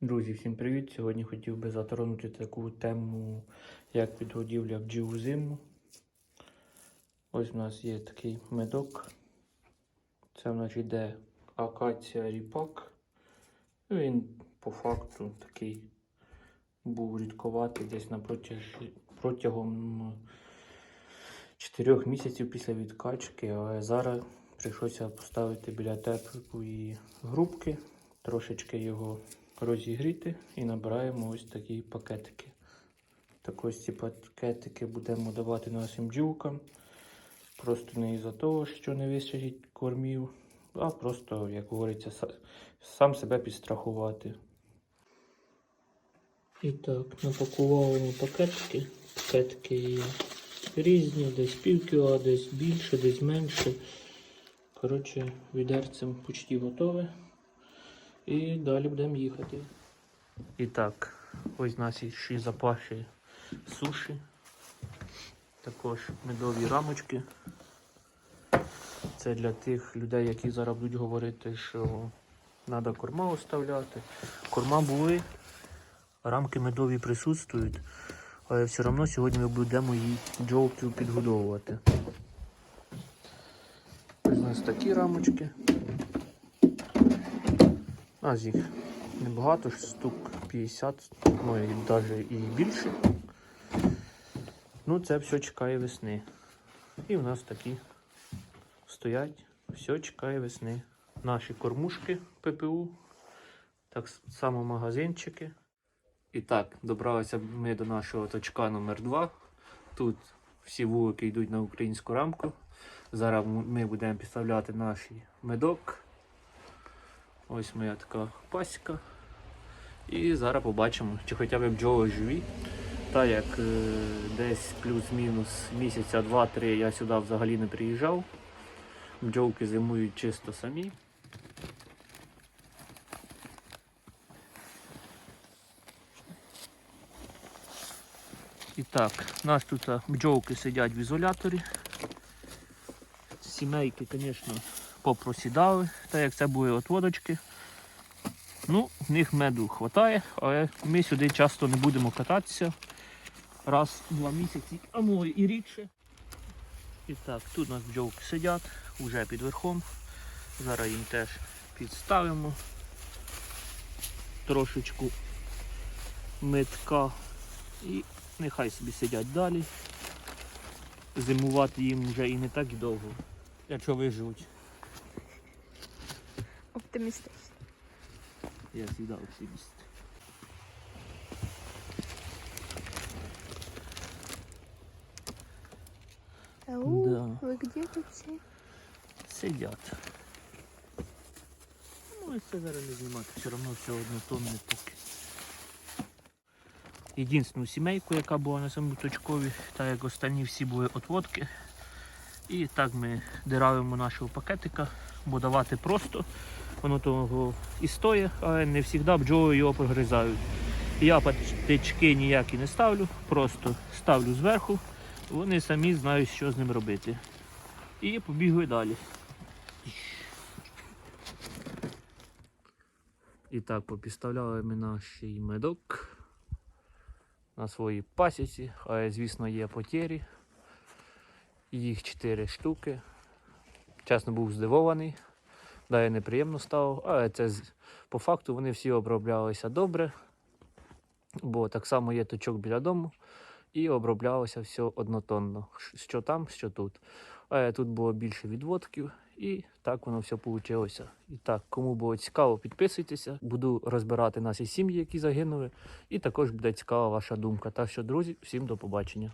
Друзі, всім привіт! Сьогодні хотів би затронути таку тему, як підгодівля бджіл у зиму. Ось у нас є такий медок. Це в нас йде акація ріпак. Ну, Він по факту такий був рідковатий десь на протяг... протягом 4 місяців після відкачки, але зараз прийшлося поставити біля теплої грубки, трошечки його розігріти і набираємо ось такі пакетики. Так ось ці пакетики будемо давати нашим бджілкам. Просто не із-за того, що не вистачить кормів, а просто, як говориться, сам себе підстрахувати. І так, напакували пакетики. Пакетики є різні, десь пів кіла, десь більше, десь менше. Коротше, відерцем почти готове. І далі будемо їхати. І так, ось наші ще запаші суші. Також медові рамочки. Це для тих людей, які зараз будуть говорити, що треба корма оставляти. Корма були, рамки медові присутствують, але все одно сьогодні ми будемо її джолків підгодовувати. Ось у нас такі рамочки. У нас їх небагато, штук 50, ну і навіть і більше. Ну, це все чекає весни. І в нас такі стоять, все чекає весни. Наші кормушки ППУ, так само магазинчики. І так, добралися ми до нашого точка номер 2 Тут всі вулики йдуть на українську рамку. Зараз ми будемо підставляти наш медок. Ось моя така пасіка. І зараз побачимо, чи хоча б бджоли живі. Так як е, десь плюс-мінус місяця два-три я сюди взагалі не приїжджав. Бджолки зимують чисто самі. І так, у нас тут бджолки сидять в ізоляторі. Сімейки, звісно, попросідали, так як це були отводочки. Ну, в них меду вистачає, але ми сюди часто не будемо кататися. Раз два місяці, а може і рідше. І так, тут у нас бджолки сидять вже під верхом. Зараз їм теж підставимо трошечку метка і нехай собі сидять далі. Зимувати їм вже і не так довго, якщо виживуть. Оптимістично. Я завжди оптиміст. Ау, Да. ви где всі? Сидять. Ну, це зараз не знімати, все одно все однотонне поки. Єдинственну сімейку, яка була на самому точкові, так як останні всі були отводки. І так ми диравимо нашого пакетика, бо давати просто. Воно того і стоїть, але не завжди бджоли його прогризають. Я патички ніякі не ставлю, просто ставлю зверху, вони самі знають, що з ним робити. І побігли далі. І так, попідставляли ми медок на своїй пасіці, але звісно є потері. Їх 4 штуки. Чесно був здивований. Далі неприємно стало, але це по факту вони всі оброблялися добре, бо так само є точок біля дому і оброблялося все однотонно. Що там, що тут. Але тут було більше відводків, і так воно все вийшло. І так, кому було цікаво, підписуйтеся. Буду розбирати наші сім'ї, які загинули. І також буде цікава ваша думка. Так що, друзі, всім до побачення.